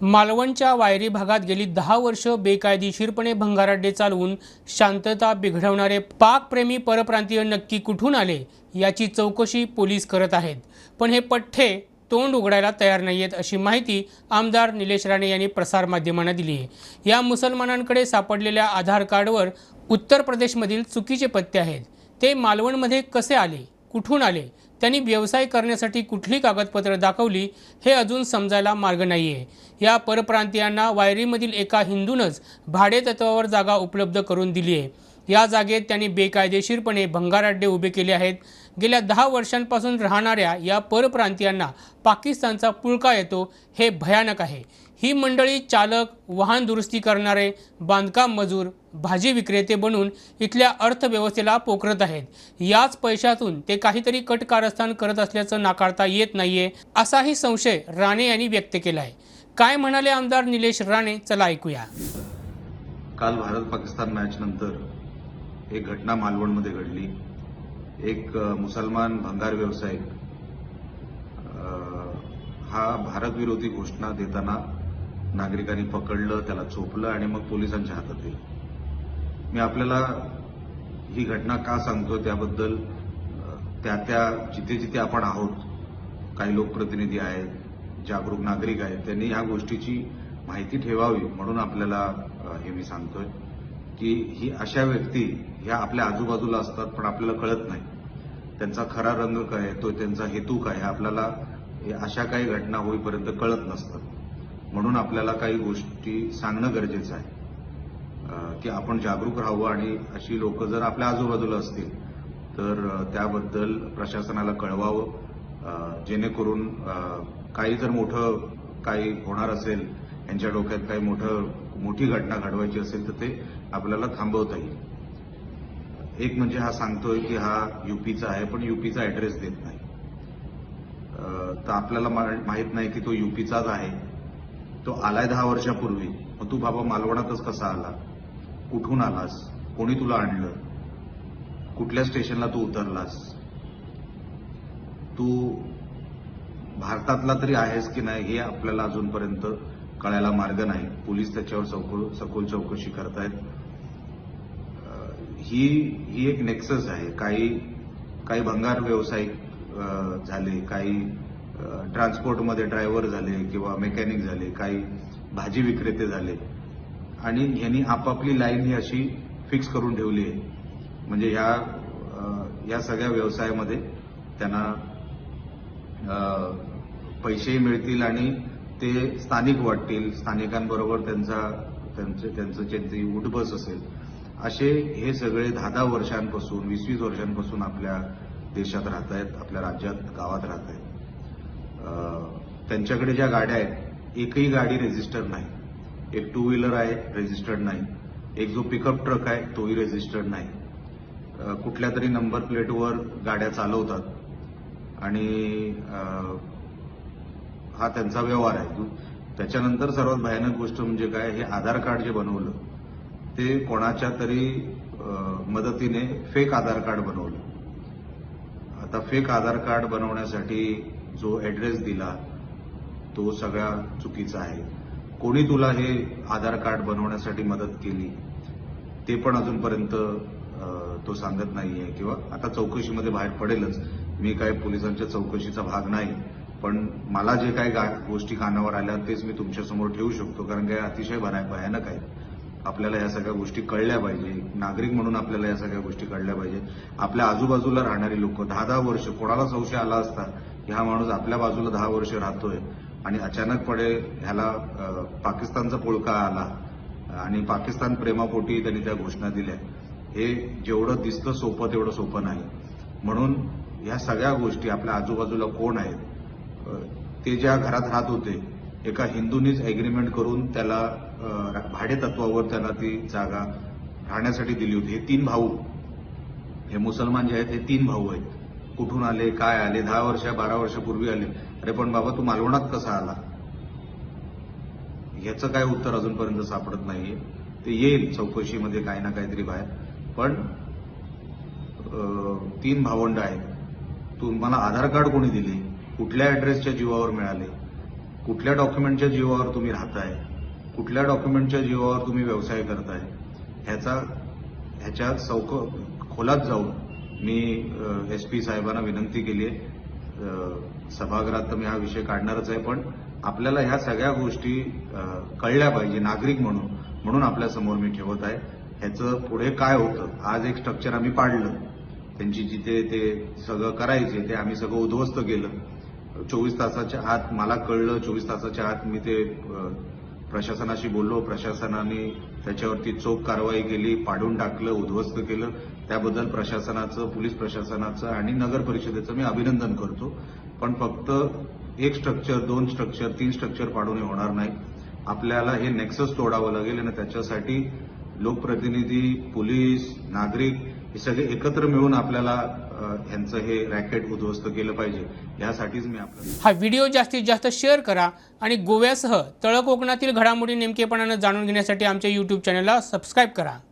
मालवणच्या वायरी भागात गेली दहा वर्ष बेकायदेशीरपणे भंगाराड्डे चालवून शांतता बिघडवणारे पाकप्रेमी परप्रांतीय नक्की कुठून आले याची चौकशी पोलीस करत आहेत. पण हे पठ्ठे तोंड उघडायला तयार नाही आहेत अशी माहिती आमदार निलेश राणे यांनी प्रसारमाध्यमांना दिली आहे. या मुसलमानांकडे सापडलेल्या आधार कार्डवर उत्तर प्रदेशमधील चुकीचे पत्ते आहेत. ते मालवणमध्ये कसे आले? कुठून आले? त्यांनी व्यवसाय करण्यासाठी कुठली कागदपत्रं दाखवली? हे अजून समजायला मार्ग नाही आहे या परप्रांतीयांना वायरीमधील एका हिंदूनच भाडेतत्वावर जागा उपलब्ध करून दिली आहे या जागेत त्यांनी बेकायदेशीरपणे भंगाराड्डे उभे केले आहेत. गेल्या दहा वर्षांपासून राहणाऱ्या या परप्रांतीयांना पाकिस्तानचा पुळका येतो हे भयानक आहे. ही मंडळी चालक वाहन दुरुस्ती करणारे बांधकाम मजूर भाजी विक्रेते बनून इथल्या अर्थव्यवस्थेला पोखरत आहेत. याच पैशातून ते काहीतरी कट कारस्थान करत असल्याचं नाकारता येत नाहीये असाही संशय राणे यांनी व्यक्त केला आहे काय म्हणाले आमदार निलेश राणे? चला ऐकूया. काल भारत पाकिस्तान मॅच नंतर एक घटना मालवणमध्ये घडली. एक मुसलमान भंगार व्यावसायिक हा भारत विरोधी घोषणा देताना नागरिकांनी पकडलं त्याला चोपलं आणि मग पोलिसांच्या हातात दिलं. मी आपल्याला ही घटना का सांगतो त्याबद्दल त्या त्या जिथे जिथे आपण आहोत काही लोकप्रतिनिधी आहेत जागरूक नागरिक आहेत त्यांनी ह्या गोष्टीची माहिती ठेवावी म्हणून आपल्याला हे मी सांगतोय की ही अशा व्यक्ती ह्या आपल्या आजूबाजूला असतात पण आपल्याला कळत नाही. त्यांचा खरा रंग काय तो त्यांचा हेतू काय आपल्याला अशा काही घटना होईपर्यंत कळत नसतात. म्हणून आपल्याला काही गोष्टी सांगणं गरजेचं आहे. की आपण जागरूक राहावं आणि अशी लोक जर आपल्या आजूबाजूला असतील तर त्याबद्दल प्रशासनाला कळवावं. जेणेकरून काही जर मोठं काही होणार असेल यांच्या डोक्यात काही मोठं मोठी घटना घडवायची असेल तर ते आपल्याला थांबवता येईल. एक म्हणजे हा सांगतोय की हा युपीचा आहे पण युपीचा ऍड्रेस देत नाही. तर आपल्याला मा- नाही की तो युपीचाच आहे. तो आलाय दहा वर्षापूर्वी. मग तू बाबा मालवणातच कसा आला? कुठून आलास? कोणी तुला आणलं? कुठल्या स्टेशनला तू उतरलास? तू भारतातला तरी आहेस की नाही हे आपल्याला अजूनपर्यंत कळायला मार्ग नाही. पोलीस त्याच्यावर सखोल सखोल चौकशी करतायत. ही ही एक नेक्सस आहे. काही काही भंगार व्यावसायिक झाले काही ट्रान्सपोर्टमध्ये ड्रायव्हर झाले किंवा मेकॅनिक झाले काही भाजी विक्रेते झाले. आणि यांनी आपापली लाईन ही अशी फिक्स करून ठेवली आहे. म्हणजे ह्या या सगळ्या व्यवसायामध्ये त्यांना पैसेही मिळतील आणि ते स्थानिक वाटतील स्थानिकांबरोबर त्यांचा त्यांचं त्यांचं त्यांची उठबस असेल असे हे सगळे दहा दहा वर्षांपासून वीस वीस वर्षांपासून आपल्या देशात राहत आहेत आपल्या राज्यात गावात राहत आहेत त्यांच्याकडे ज्या गाड्या आहेत एकही गाडी रजिस्टर्ड नाही. एक टू व्हीलर आहे रजिस्टर्ड नाही. एक जो पिकअप ट्रक आहे तोही रेजिस्टर्ड नाही. कुठल्या तरी नंबर प्लेटवर गाड्या चालवतात. आणि हा त्यांचा व्यवहार आहे. त्याच्यानंतर सर्वात भयानक गोष्ट म्हणजे काय हे आधार कार्ड जे बनवलं ते कोणाच्या तरी मदतीने फेक आधार कार्ड बनवलं. आता फेक आधार कार्ड बनवण्यासाठी जो ऍड्रेस दिला तो सगळा चुकीचा आहे. कोणी तुला हे आधार कार्ड बनवण्यासाठी मदत केली? ते पण अजूनपर्यंत तो सांगत नाहीये किंवा आता चौकशीमध्ये बाहेर पडेलच. मी काय पोलिसांच्या चौकशीचा भाग नाही पण मला जे काही गोष्टी कानावर आल्या तेच मी तुमच्यासमोर ठेवू शकतो कारण काय अतिशय भया- भयानक आहे आपल्याला या सगळ्या गोष्टी कळल्या पाहिजे. नागरिक म्हणून आपल्याला या सगळ्या गोष्टी कळल्या पाहिजे. आपल्या आजूबाजूला राहणारी लोक दहा दहा वर्ष कोणाला संशय आला असता की हा माणूस आपल्या बाजूला दहा वर्ष राहतोय आणि अचानकपणे ह्याला पाकिस्तानचा पुळका आला आणि पाकिस्तान प्रेमापोटी त्यांनी त्या घोषणा दिल्या. हे जेवढं दिसतं सोपं तेवढं सोपं नाही. म्हणून ह्या सगळ्या गोष्टी आपल्या आजूबाजूला कोण आहेत? ते ज्या घरात राहत होते एका हिंदूनीच ॲग्रीमेंट करून त्याला अ, भाडे तत्वावर त्याला ती जागा राहण्यासाठी दिली होती. हे तीन भाऊ. हे मुसलमान जे आहेत हे तीन भाऊ आहेत. कुठून आले काय आले दहा वर्ष बारा वर्षापूर्वी आले. अरे पण बाबा तू मालवणात कसा आला? ह्याचं काय उत्तर अजूनपर्यंत सापडत नाहीये. ते येईल चौकशीमध्ये काही ना काहीतरी बाहेर. पण तीन भावंड आहेत. तुम्हाला आधार कार्ड कोणी दिले? कुठल्या ऍड्रेसच्या जीवावर मिळाले? कुठल्या डॉक्युमेंटच्या जीवावर तुम्ही राहताय? कुठल्या डॉक्युमेंटच्या जीवावर तुम्ही व्यवसाय करताय? ह्याचा ह्याच्या चौक खोलात जाऊन मी एस पी साहेबांना विनंती केली आहे. सभागृहात तर मी हा विषय काढणारच आहे पण आपल्याला ह्या सगळ्या गोष्टी कळल्या पाहिजे नागरिक म्हणून. म्हणून आपल्यासमोर मी ठेवत आहे. ह्याचं पुढे काय होतं? आज एक स्ट्रक्चर आम्ही पाडलं. त्यांची जिथे ते सगळं करायचे ते आम्ही सगळं उद्ध्वस्त केलं. चोवीस तासाच्या आत मला कळलं चोवीस तासाच्या आत मी ते प्रशासनाशी बोललो. प्रशासनाने त्याच्यावरती चोख कारवाई केली पाडून टाकलं उद्ध्वस्त केलं. त्याबद्दल प्रशासनाचं पोलीस प्रशासनाचं आणि नगर परिषदेचं मी अभिनंदन करतो. पण फक्त एक स्ट्रक्चर दोन स्ट्रक्चर तीन स्ट्रक्चर पाडून होणार नाही. आपल्याला हे नेक्सस तोडावं लागेल आणि त्याच्यासाठी लोकप्रतिनिधी पोलीस नागरिक हे सगळे एकत्र मिळून आपल्याला यांचं हे रॅकेट उद्ध्वस्त केलं पाहिजे. यासाठीच मी आपला हा व्हिडिओ जास्तीत जास्त शेअर करा आणि गोव्यासह तळ कोकणातील घडामोडी नेमकेपणानं जाणून घेण्यासाठी आमच्या यूट्यूब चॅनलला सबस्क्राईब करा.